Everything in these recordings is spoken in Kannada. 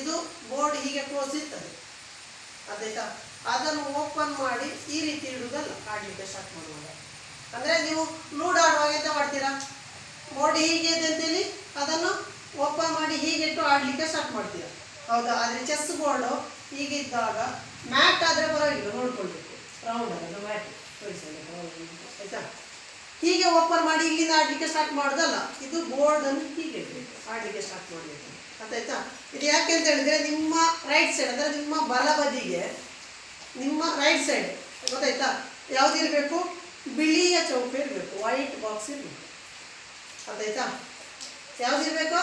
ಇದು ಬೋರ್ಡ್ ಹೀಗೆ ಕ್ಲೋಸ್ ಇರ್ತದೆ ಅದಾಯ್ತಾ ಅದನ್ನು ಓಪನ್ ಮಾಡಿ ಈ ರೀತಿ ಇಡುವುದಲ್ಲ ಆಡಲಿಕ್ಕೆ ಸ್ಟಾರ್ಟ್ ಮಾಡುವಾಗ. ಅಂದರೆ ನೀವು ಲೂಡ್ ಆಡುವಾಗ ಎಂತ ಮಾಡ್ತೀರಾ? ಬೋರ್ಡ್ ಹೀಗೆ ಇದೆ ಅಂತೇಳಿ ಅದನ್ನು ಓಪನ್ ಮಾಡಿ ಹೀಗೆ ಇಟ್ಟು ಆಡಲಿಕ್ಕೆ ಸ್ಟಾರ್ಟ್ ಮಾಡ್ತೀರಾ. ಹೌದಾ? ಆದರೆ ಚೆಸ್ ಬೋರ್ಡು ಹೀಗಿದ್ದಾಗ ಮ್ಯಾಟ್ ಆದರೆ ಪರವಾಗಿಲ್ಲ, ನೋಡ್ಕೊಳ್ಬೇಕು. ರೌಂಡ್ ಅಲ್ಲ ಮ್ಯಾಟ್ ಆಯ್ತಾ? ಹೀಗೆ ಓಪನ್ ಮಾಡಿ ಇಲ್ಲಿಂದ ಆಡಲಿಕ್ಕೆ ಸ್ಟಾರ್ಟ್ ಮಾಡೋದಲ್ಲ, ಇದು ಬೋರ್ಡನ್ನು ಹೀಗೆ ಆಡಲಿಕ್ಕೆ ಸ್ಟಾರ್ಟ್ ಮಾಡಬೇಕು. ಗೊತ್ತಾಯ್ತಾ ಇದು ಯಾಕೆ ಅಂತ ಹೇಳಿದ್ರೆ ನಿಮ್ಮ ರೈಟ್ ಸೈಡ್ ಅಂದರೆ ನಿಮ್ಮ ಬಲಬದಿಗೆ, ನಿಮ್ಮ ರೈಟ್ ಸೈಡ್ ಗೊತ್ತಾಯ್ತಾ? ಯಾವುದಿರಬೇಕು ಬಿಳಿಯ ಚೌಕ ಇರಬೇಕು ವೈಟ್ ಬಾಕ್ಸ್ ಇರಬೇಕು. ಯಾವ್ದು ಯಾವುದಿರಬೇಕು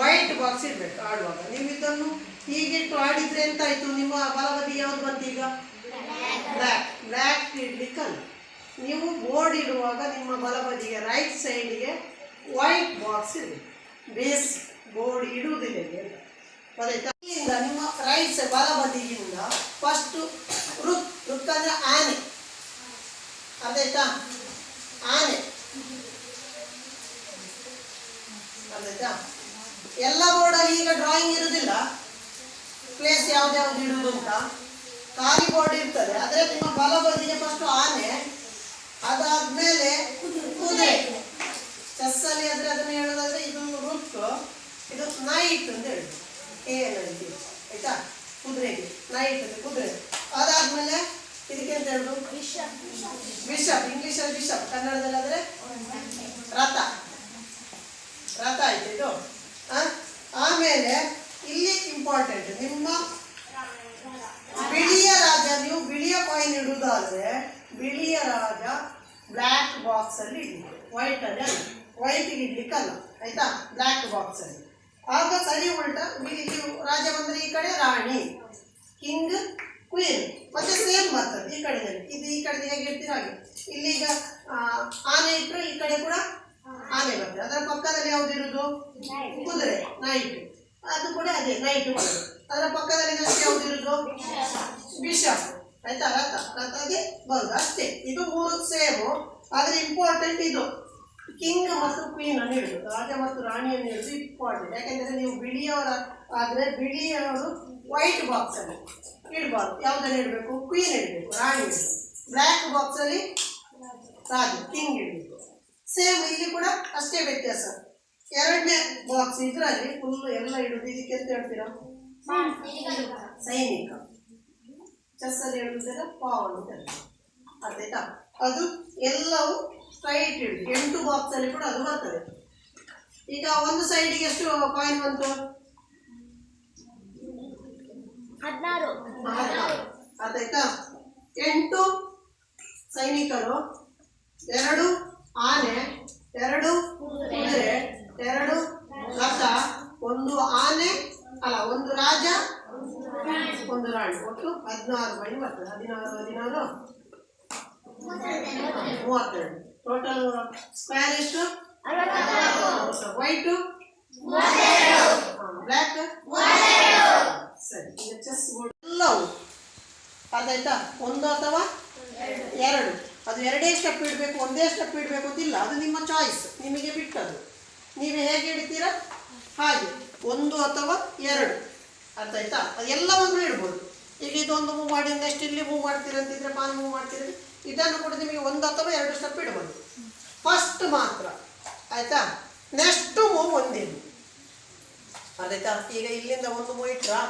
ವೈಟ್ ಬಾಕ್ಸ್ ಇರಬೇಕು ಆಡುವಾಗ. ನೀವು ಇದನ್ನು ಹೀಗಿಟ್ಟು ಆಡಿದ್ರೆ ಎಂತಾಯ್ತು? ನಿಮ್ಮ ಬಲಬದಿ ಯಾವ್ದು ಬಂತು ಈಗ? ಬ್ಲ್ಯಾಕ್ ಬ್ಲ್ಯಾಕ್ ಇಡ್ಲಿಕ್ಕಲ್ಲ. ನೀವು ಬೋರ್ಡ್ ಇಡುವಾಗ ನಿಮ್ಮ ಬಲಬದಿಗೆ ರೈಟ್ ಸೈಡ್ಗೆ ವೈಟ್ ಬಾಕ್ಸ್ ಇರಬೇಕು. ಬೇಸ್ ಬೋರ್ಡ್ ಇಡುವುದಿಲ್ಲ ಹೇಗೆ ಗೊತ್ತಾಯ್ತಾ ನಿಮ್ಮ ರೈಟ್ ಸೈಡ್ ಬಲಬದಿಯಿಂದ ಫಸ್ಟ್ ರುಕ್ ರುಕ್ ಅಂದರೆ ಆನೆ. ಅದಾಯ್ತಾ ಆನೆ. ಅರ್ಧಾಯ್ತಾ ಎಲ್ಲ ಬೋರ್ಡಲ್ಲಿ ಈಗ ಡ್ರಾಯಿಂಗ್ ಇರುವುದಿಲ್ಲ ಪ್ಲೇಸ್ ಯಾವ್ದ್ಯಾವ್ದು ಇಡುವುದು ಅಂತ. ಖಾಲಿ ಬೋರ್ಡ್ ಇರ್ತದೆ. ಆದರೆ ನಿಮ್ಮ ಬಲಬದಿಗೆ ಫಸ್ಟ್ ಆನೆ ಅದಾದ್ಮೇಲೆ ಕುದುರೆ. ಚೆಸ್ಸಲ್ಲಿ ಆದರೆ ಅದನ್ನ ಹೇಳೋದಾದ್ರೆ ಇದು ರುಕ್ ಇದು ನೈಟ್ ಅಂತ ಹೇಳುದು ಏನಲ್ಲಿ ಆಯ್ತಾ? ಕುದುರೆಗೆ. ನೈಟ್ ಅಂತ ಕುದುರೆ. ಅದಾದ್ಮೇಲೆ ಇದಕ್ಕೆ ಅಂತ ಹೇಳುದು ಬಿಷಪ್ ಇಂಗ್ಲಿಷಲ್ಲಿ ಬಿಷಪ್ ಕನ್ನಡದಲ್ಲಿ ರಥ ಆಯ್ತು ಇದು ಆ? ಆಮೇಲೆ ಇಲ್ಲಿ ಇಂಪಾರ್ಟೆಂಟ್ ನಿಮ್ಮ ಬಿಳಿಯ ರಾಜ ನೀವು ಬಿಳಿಯ ಕಾಯಿನ್ ಇಡುವುದಾದ್ರೆ ಬಿಳಿಯ ರಾಜ ಬ್ಲ್ಯಾಕ್ ಬಾಕ್ಸ್ ಅಲ್ಲಿ ಇಡಲಿಕ್ಕೆ ವೈಟ್ ಅಲ್ಲಿ ಅಲ್ಲ ವೈಟ್ ಇಡ್ಲಿಕ್ಕಲ್ಲ ಆಯ್ತಾ ಬ್ಲ್ಯಾಕ್ ಬಾಕ್ಸ್ ಅಲ್ಲಿ ಆಗ ಸರಿ ಉಲ್ಟ ಇಲ್ಲಿ ರಾಜ ಬಂದರೆ ಈ ಕಡೆ ರಾಣಿ, ಕಿಂಗ್ ಕ್ವೀನ್ ಮತ್ತೆ ಸೇಮ್ ಬರ್ತದೆ ಈ ಕಡೆದಲ್ಲಿ. ಇದು ಈ ಕಡೆ ಹೇಗೆ ಇರ್ತೀರ ಹಾಗೆ. ಇಲ್ಲೀಗ ಆನೆ ಇಟ್ಟರು ಈ ಕಡೆ ಕೂಡ ಆನೆ ಬರ್ತದೆ. ಅದರ ಪಕ್ಕದಲ್ಲಿ ಯಾವ್ದಿರುದು ಕುದುರೆ ನೈಟ್ ಅದು ಕೂಡ ಅದೇ ನೈಟ್ ಅದರ ಪಕ್ಕದಲ್ಲಿ ನಮಗೆ ಯಾವ್ದಿರುದು ಬಿಷಪ್ ಆಯ್ತಾ? ರಥ. ರಥಗೆ ಬರುದು. ಅಷ್ಟೇ. ಇದು ಮೂರು ಸೇಮು. ಆದ್ರೆ ಇಂಪಾರ್ಟೆಂಟ್ ಇದು. ಕಿಂಗ್ ಮತ್ತು ಕ್ವೀನ್ ಅನ್ನು ಹೇಳುದು ರಾಜ ಮತ್ತು ರಾಣಿಯನ್ನು ಹೇಳುದು ಇಂಪಾರ್ಟೆಂಟ್ ಯಾಕೆಂದ್ರೆ ನೀವು ಬಿಳಿಯವರ ಆದ್ರೆ ಬಿಳಿಯವರು ವೈಟ್ ಬಾಕ್ಸ್ ಅಲ್ಲಿ ಇಡಬಾರ್ದು. ಯಾವುದನ್ನು ಇಡಬೇಕು? ಕ್ವೀನ್ ಇಡಬೇಕು, ರಾಣಿ ಇಡಬೇಕು. ಬ್ಲ್ಯಾಕ್ ಬಾಕ್ಸ್ ಅಲ್ಲಿ ರಾಜ ಕಿಂಗ್ ಇಡಬೇಕು. ಸೇಮ್ ಇಲ್ಲಿ ಕೂಡ ಅಷ್ಟೇ ವ್ಯತ್ಯಾಸ. ಎರಡನೇ ಬಾಕ್ಸ್ ಇದರಲ್ಲಿ ಫುಲ್ ಎಲ್ಲ ಇಡುದು ಇದಕ್ಕೆ ಅಂತ ಹೇಳ್ತೀರಾ? ಸೈನಿಕ. ಚೆಸ್ ಅಲ್ಲಿ ಹೇಳುವುದೆಲ್ಲ ಪಾವ್ ಅಂತ ಹೇಳ್ತಾರೆ ಅರ್ಥಾಯ್ತಾ ಅದು ಎಲ್ಲವೂ ಸ್ಟ್ರೈಟ್ ಇಡಿ ಎಂಟು ಬಾಕ್ಸ್ ಅಲ್ಲಿ ಕೂಡ ಅದು ಬರ್ತದೆ. ಈಗ ಒಂದು ಸೈಡಿಗೆ ಎಷ್ಟು ಕಾಯಿನ್ ಬಂತು? ಹದಿನಾರು. ಅದಾಯ್ತಾ? ಎಂಟು ಸೈನಿಕರು ಎರಡು ಆನೆ ಎರಡು ಕುದುರೆ ಎರಡು ರಥ ಒಂದು ಆನೆ ಅಲ್ಲ ಒಂದು ರಾಜ ಒಂದು ರಾಣಿ. ಒಟ್ಟು ಹದಿನಾರು ಮಣಿ ಬರ್ತದೆ. ಹದಿನಾರು ಹದಿನಾರು. ವೈಟು ಬ್ಲ್ಯಾಕ್ ಸರಿ ಈಗ ಚೆಸ್ ಬೋರ್ಡ್ ಎಲ್ಲವೂ ಅದಾಯ್ತಾ? ಒಂದು ಅಥವಾ ಎರಡು? ಅದು ಎರಡೇ ಸ್ಟೆಪ್ ಇಡಬೇಕು ಒಂದೇ ಸ್ಟೆಪ್ ಇಡಬೇಕು ಅಂತಿಲ್ಲ. ಅದು ನಿಮ್ಮ ಚಾಯ್ಸ್ ನಿಮಗೆ ಬಿಟ್ಟದು ನೀವು ಹೇಗೆ ಇಡ್ತೀರಾ ಹಾಗೆ. ಒಂದು ಅಥವಾ ಎರಡು. ಅರ್ಥ ಆಯ್ತಾ ಅದು ಎಲ್ಲವನ್ನು ಇಡ್ಬೋದು. ಈಗ ಇದೊಂದು ಮೂವ್ ಮಾಡಿ ನೆಕ್ಸ್ಟ್ ಇಲ್ಲಿ ಮೂವ್ ಮಾಡ್ತೀರ ಅಂತಿದ್ರೆ ಪಾನ್ ಮೂವ್ ಮಾಡ್ತೀರಿ. ಇದನ್ನು ಕೂಡ ನಿಮಗೆ ಒಂದು ಅಥವಾ ಎರಡು ಸ್ಟೆಪ್ ಇಡ್ಬೋದು. ಫಸ್ಟ್ ಮಾತ್ರ. ಆಯ್ತಾ? ನೆಕ್ಸ್ಟ್ ಮೂವ್ ಒಂದೇ ಅದಾಯ್ತಾ ಈಗ ಇಲ್ಲಿಂದ ಒಂದು ಮೂವ್ ಇಟ್ರಾ?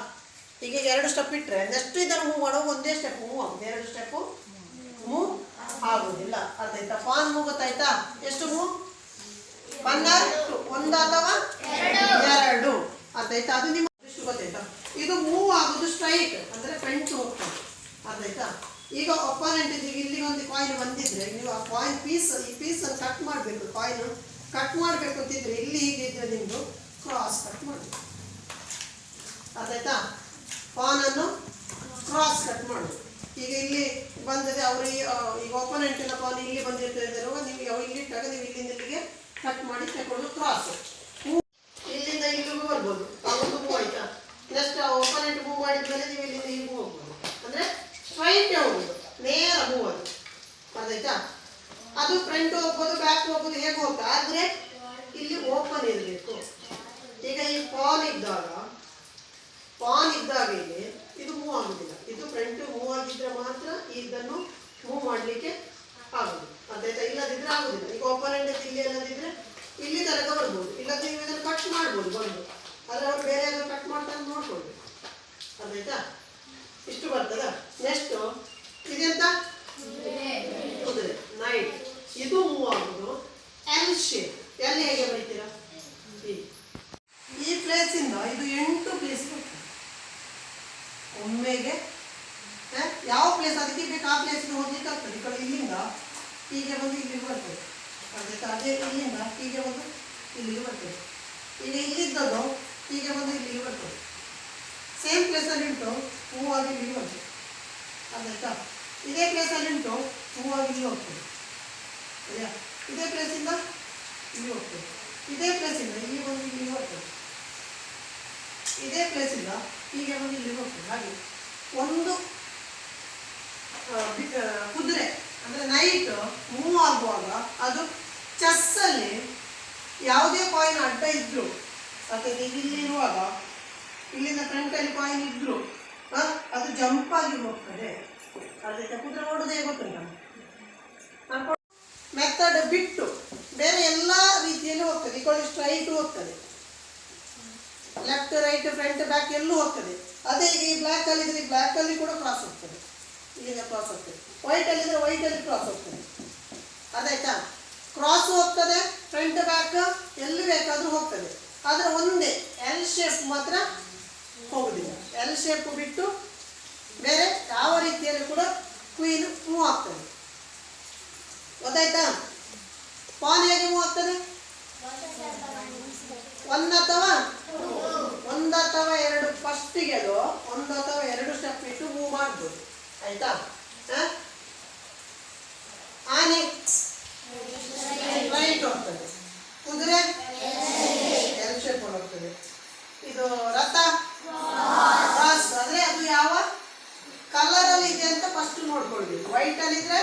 ಈಗ ಎರಡು ಸ್ಟೆಪ್ ಇಟ್ಟರೆ ನೆಕ್ಸ್ಟ್ ಇದನ್ನು ಮೂವ್ ಮಾಡೋ ಒಂದೇ ಸ್ಟೆಪ್ ಮೂವ್ ಆಗುತ್ತೆ. ಎರಡು ಸ್ಟೆಪ್ಪು ಮೂವ್ ಆಗೋದಿಲ್ಲ. ಅದಾಯ್ತಾ ಫಾನ್ ಮೂವ್ ಗೊತ್ತಾಯ್ತಾ ಎಷ್ಟು ಮೂವ್? ಪನ್ನಟ್ಟು ಒಂದು ಅಥವಾ ಎರಡು. ಅದಾಯ್ತಾ ಅದು ನಿಮ್ಮ ಗೊತ್ತಾಯ್ತಾ? ಇದು ಮೂವ್ ಆಗೋದು ಸ್ಟ್ರೈಟ್ ಅಂದರೆ ಫ್ರೆಂಟ್ ಹೋಗ್ತದೆ. ಅದಾಯ್ತಾ ಈಗ ಒಪ್ಪನೆಂಟ್ ಇಲ್ಲಿಗೆ ಒಂದು ಕಾಯಿನ್ ಬಂದಿದ್ರೆ, ನೀವು ಆ ಕಾಯಿನ್ ಪೀಸ್ ಈ ಪೀಸನ್ನು ಕಟ್ ಮಾಡಬೇಕು. ಕಾಯಿನ್ ಕಟ್ ಮಾಡಬೇಕು ಅಂತಿದ್ರೆ ಇಲ್ಲಿ ಹೀಗಿದ್ರೆ ನಿಮ್ಮದು ಕ್ರಾಸ್ ಕಟ್ ಮಾಡಬೇಕು. ಅದಾಯ್ತಾ? ಪಾನನ್ನು ಕ್ರಾಸ್ ಕಟ್ ಮಾಡೋದು ಈಗ ಇಲ್ಲಿ ಬಂದಿದೆ ಅವರು ಈಗ ಓಪನೆಂಟಿನ ಪಾನ್ ಇಲ್ಲಿ ಬಂದಿರ್ತದೆ ನೀವು ಇಲ್ಲಿ ಇಟ್ಟಾಗ ನೀವು ಇಲ್ಲಿಂದ ಇಲ್ಲಿಗೆ ಕಟ್ ಮಾಡಿ ತಗೊಂಡು ಕ್ರಾಸ್ ಇಲ್ಲಿ ಓಪನ್ ಇರಬೇಕು. ಈಗ ಈ ಪಾನ್ ಇದ್ದಾಗ ಪಾನ್ ಇದ್ದಾಗ ಇಲ್ಲಿ ಇದು ಮೂವ್ ಆಗೋದಿಲ್ಲ. ಇದು ಫ್ರಂಟ್ ಮೂವ್ ಆಗಿದ್ರೆ ಮಾತ್ರ ಇದನ್ನು ಮೂವ್ ಮಾಡಲಿಕ್ಕೆ ಆಗೋದು ಅದಾಯ್ತಾ ಇಲ್ಲದಿದ್ರೆ ಆಗೋದಿಲ್ಲ. ಈಗ ಓಪನ್ ಎಂಡ್ ಇಲ್ಲಿ ಇಲ್ಲದಿದ್ರೆ ಇಲ್ಲಿ ತನಕ ಬರ್ಬೋದು. ಇಲ್ಲದ್ರೆ ನೀವು ಇದನ್ನು ಕಟ್ ಮಾಡ್ಬೋದು ಬಂದು. ಆದರೆ ಅವ್ರು ಬೇರೆ ಏನೋ ಕಟ್ ಮಾಡ್ತಾ ನೋಡ್ಕೊಳ್ಬೇಕು ಅದಾಯ್ತಾ ಇಷ್ಟು ಬರ್ತದ? ನೆಕ್ಸ್ಟು ಇದೆಂತ? ಅದೇ ಇಲ್ಲಿಂದ ಹೀಗೆ ಬಂದು ಇಲ್ಲಿಗೆ ಬರ್ತದೆ ಈಗ ಇಲ್ಲಿದ್ದದು ಹೀಗೆ ಬಂದು ಇಲ್ಲಿಗೆ ಬರ್ತದೆ ಸೇಮ್ ಪ್ಲೇಸಲ್ಲಿ ಉಂಟು ಹೂವಾಗಿ ಇಲ್ಲಿಗೆ ಬರ್ತದೆ ಅದಾಯ್ತಾ ಇದೇ ಪ್ಲೇಸಲ್ಲಿ ಉಂಟು ಹೂವಾಗಿ ಇಲ್ಲಿ ಹೋಗ್ತದೆ. ಸರಿಯಾ? ಇದೇ ಪ್ಲೇಸಿಂದ ಇಲ್ಲಿ ಹೋಗ್ತದೆ. ಇದೇ ಪ್ಲೇಸಿಂದ ಇಲ್ಲಿ ಬಂದು ಇಲ್ಲಿಗೆ ಹೋಗ್ತದೆ ಇದೇ ಪ್ಲೇಸಿಂದ ಹೀಗೆ ಬಂದು ಇಲ್ಲಿಗೆ ಹೋಗ್ತದೆ. ಹಾಗೆ ಒಂದು ಕುದುರೆ, ಅಂದರೆ ನೈಟ್ ಮೂವ್ ಆಗುವಾಗ ಅದು ಚೆಸ್ಸಲ್ಲಿ ಯಾವುದೇ ಕಾಯಿನ್ ಅಡ್ಡ ಇದ್ರು. ಅಥವಾ ನೀವು ಇಲ್ಲಿ ಇರುವಾಗ ಇಲ್ಲಿಂದ ಫ್ರಂಟಲ್ಲಿ ಕಾಯಿನ್ ಇದ್ರು ಆ, ಅದು ಜಂಪ್ ಆಗಿ ಹೋಗ್ತದೆ. ಅದಕ್ಕೆ ಕುದುರೆ ಓಡೋದೇ ಗೊತ್ತುಂಟ? ಮೆಥಡ್ ಬಿಟ್ಟು ಬೇರೆ ಎಲ್ಲ ರೀತಿಯಲ್ಲಿ ಹೋಗ್ತದೆ. ಈ ಕಡೆ ಸ್ಟ್ರೈಟ್ ಹೋಗ್ತದೆ. ಲೆಫ್ಟ್ ರೈಟ್ ಫ್ರಂಟ್ ಬ್ಯಾಕ್ ಎಲ್ಲೂ ಹೋಗ್ತದೆ. ಅದೇ ಈ ಬ್ಲ್ಯಾಕ್ ಅಲ್ಲಿ ಇದ್ರೆ ಬ್ಲ್ಯಾಕ್ ಅಲ್ಲಿ ಕೂಡ ಕ್ರಾಸ್ ಹೋಗ್ತದೆ. ಇಲ್ಲಿಂದ ಕ್ರಾಸ್ ಹೋಗ್ತದೆ. ವೈಟ್ ಅಲ್ಲಿ ಇದ್ರೆ ವೈಟ್ ಅಲ್ಲಿ ಕ್ರಾಸ್ ಹೋಗ್ತದೆ. ಅದಾಯ್ತಾ? ಕ್ರಾಸ್ ಹೋಗ್ತದೆ ಫ್ರಂಟ್ ಬ್ಯಾಕ್ ಎಲ್ಲಿ ಬೇಕಾದರೂ ಹೋಗ್ತದೆ. ಆದರೆ ಒಂದೇ ಎಲ್ ಶೇಪ್ ಮಾತ್ರ ಹೋಗುದಿಲ್ಲ. ಎಲ್ ಶೇಪ್ ಬಿಟ್ಟು ಬೇರೆ ಯಾವ ರೀತಿಯಲ್ಲಿ ಕೂಡ ಕ್ವೀನ್ ಮೂವ್ ಆಗ್ತದೆ. ಗೊತ್ತಾಯ್ತಾ? ಪಾನ್ ಹೇಗೆ ಮೂವ್ ಆಗ್ತದೆ? ಒಂದು ಅಥವಾ ಒಂದು ಅಥವಾ ಎರಡು ಫಸ್ಟಿಗೆ ಅದು, ಒಂದು ಅಥವಾ ಎರಡು ಸ್ಟೆಪ್ ಇಟ್ಟು ಮೂವ್ ಮಾಡ್ಬೋದು ಆಯ್ತಾ? ಆನೆ. ರೈಟ್ ಹೋಗ್ತದೆ. ಕುದುರೆ? ಎಲ್ ಶೇಪ್ ಹೋಗ್ತದೆ. ಇದು ರಥ? ಕ್ರಾಸ್ ಅಂದ್ರೆ ಅದು ಯಾವ? ಕಲರ್ ಅಲ್ಲಿ ಇದೆ ಅಂತ ಫಸ್ಟ್ ನೋಡ್ಕೊಳ್ಬೇಕು ವೈಟ್ ಅಲ್ಲಿ ಇದ್ರೆ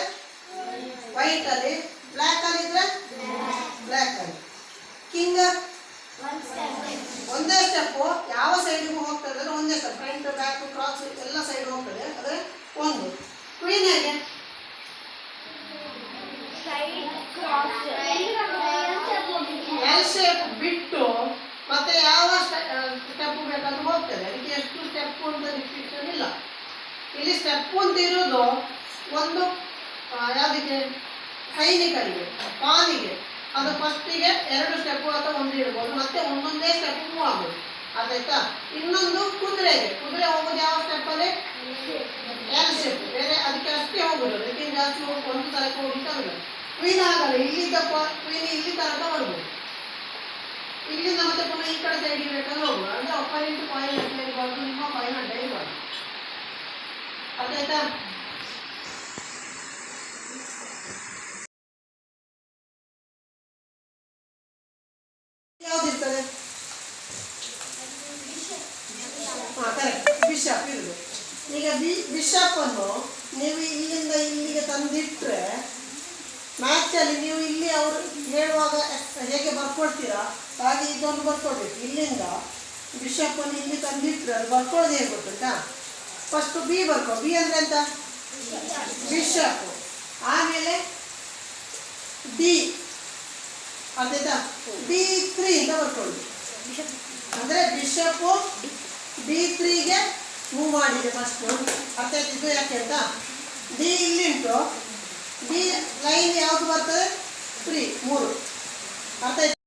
ವೈಟ್ ಅಲ್ಲಿ ಬ್ಲ್ಯಾಕ್ ಅಲ್ಲಿ ಇದ್ರೆ ಬ್ಲ್ಯಾಕ್ ಅಲ್ಲಿ ಕಿಂಗ್ ಒಂದೇ ಸ್ಟೆಪ್ಪು ಯಾವ ಸೈಡಿಗೂ ಹೋಗ್ತದೆ ಅಂದ್ರೆ ಒಂದೇ ಸ್ಟೆಪ್ ಫ್ರಂಟ್ ಬ್ಯಾಕ್ ಕ್ರಾಸ್ ಎಲ್ಲ ಸೈಡ್ ಹೋಗ್ತದೆ ಆದರೆ ಒಂದು ಕ್ವೀನ್ ಹೇಗೆ ಎಲ್ ಶೇಪ್ ಬಿಟ್ಟು ಮತ್ತೆ ಯಾವ ಸ್ಟೆಪ್ ಬೇಕಾದ್ರೂ ಹೋಗ್ತದೆ ಅದಕ್ಕೆ ಎಷ್ಟು ಸ್ಟೆಪ್ ಅಂತ ರಿಸ್ಟ್ರಿಕ್ಷನ್ ಇಲ್ಲ ಇಲ್ಲಿ ಸ್ಟೆಪ್ ಅಂತ ಇರೋದು ಒಂದು ಆ, ಯಾವುದಕ್ಕೆ? ಸೈನಿಕರಿಗೆ ಪಾನಿಗೆ ಅದು ಫಸ್ಟಿಗೆ ಎರಡು ಸ್ಟೆಪ್ ಅಥವಾ ಒಂದು ಇಡ್ಬೋದು, ಮತ್ತೆ ಒಂದೊಂದೇ ಸ್ಟೆಪ್ ಮೂವ್ ಆಗೋದು ಅದಾಯ್ತಾ ಇನ್ನೊಂದು ಕುದುರೆಗೆ. ಕುದುರೆ ಹೋಗೋದು ಯಾವ ಸ್ಟೆಪ್ಪಲ್ಲಿ ಎಲ್ ಸ್ಟೆಪ್ ಬೇರೆ ಅದಕ್ಕೆ ಅಷ್ಟೇ ಹೋಗೋದು ಅದಕ್ಕೆ ಜಾಸ್ತಿ ಹೋಗಿ, ಒಂದು ತನಕ ಹೋಗ್ಲಿಕ್ಕೆ ಆಗಲ್ಲ. ಕ್ವೀನ್ ಆಗಲ್ಲ. ಇಲ್ಲಿದ್ದ ಕ್ವೀನ್ ಇಲ್ಲಿ ತನಕ ಬರ್ಬೋದು. ಇಲ್ಲಿಂದ ಮತ್ತೆ ಪುನಃ ಈ ಕಡೆ ಸೈಡ್ ಬೇಕಾದ್ರೆ ಹೋಗುವ ಅಂದ್ರೆ ಅಪಾಯಿಂಟ್ ಪಾಯಿಂಟ್ ಇರಬಾರ್ದು ನಿಮ್ಮ ಅಡ್ಡ ಇರಬಾರ್ದು ಅದಾಯ್ತಾ ಯಾವ್ದಿರ್ತದೆ ಬಿಷಪ್ ಇರುದು. ಈಗ ಬಿ ಬಿಷಪ್ ಅನ್ನು ನೀವು ಇಲ್ಲಿಂದ ಇಲ್ಲಿಗೆ ತಂದಿಟ್ರೆ ಮ್ಯಾಚಲ್ಲಿ ನೀವು ಇಲ್ಲಿ ಅವರು ಹೇಳುವಾಗ ಹೇಗೆ ಬರ್ಕೊಳ್ತೀರಾ? ಹಾಗೆ ಇದೊಂದು ಬರ್ಕೊಳ್ಬೇಕು. ಇಲ್ಲಿಂದ ಬಿಷಪ್ ಅನ್ನು ಇಲ್ಲಿ ತಂದಿಟ್ರೆ ಅದು ಬರ್ಕೊಳ್ಳೋದು ಹೇಗೆ ಗೊತ್ತುಂಟಾ ಫಸ್ಟು ಬಿ ಬರ್ಕೊ. ಬಿ ಅಂದರೆ ಎಂತ? ಬಿಷಪ್ ಆಮೇಲೆ ಡಿ ಅರ್ಧಾಯ್ತಾ ಡಿ ತ್ರೀ ಅಂತ ಬರ್ಕೊಳ್ಳಿ. ಅಂದ್ರೆ ಬಿಷಪ್ ಡಿ ತ್ರೀಗೆ ಮೂವ್ ಮಾಡಿದೆ ಫಸ್ಟ್ ಅರ್ಥ ಆಯ್ತು? ಇದು ಯಾಕೆ ಅಂತ ಡಿ ಇಲ್ಲಿ ಉಂಟು. ಡಿ ಲೈನ್ ಯಾವುದು ಬರ್ತದೆ? ತ್ರೀ ಮೂರು. ಅರ್ಥ ಆಯ್ತು?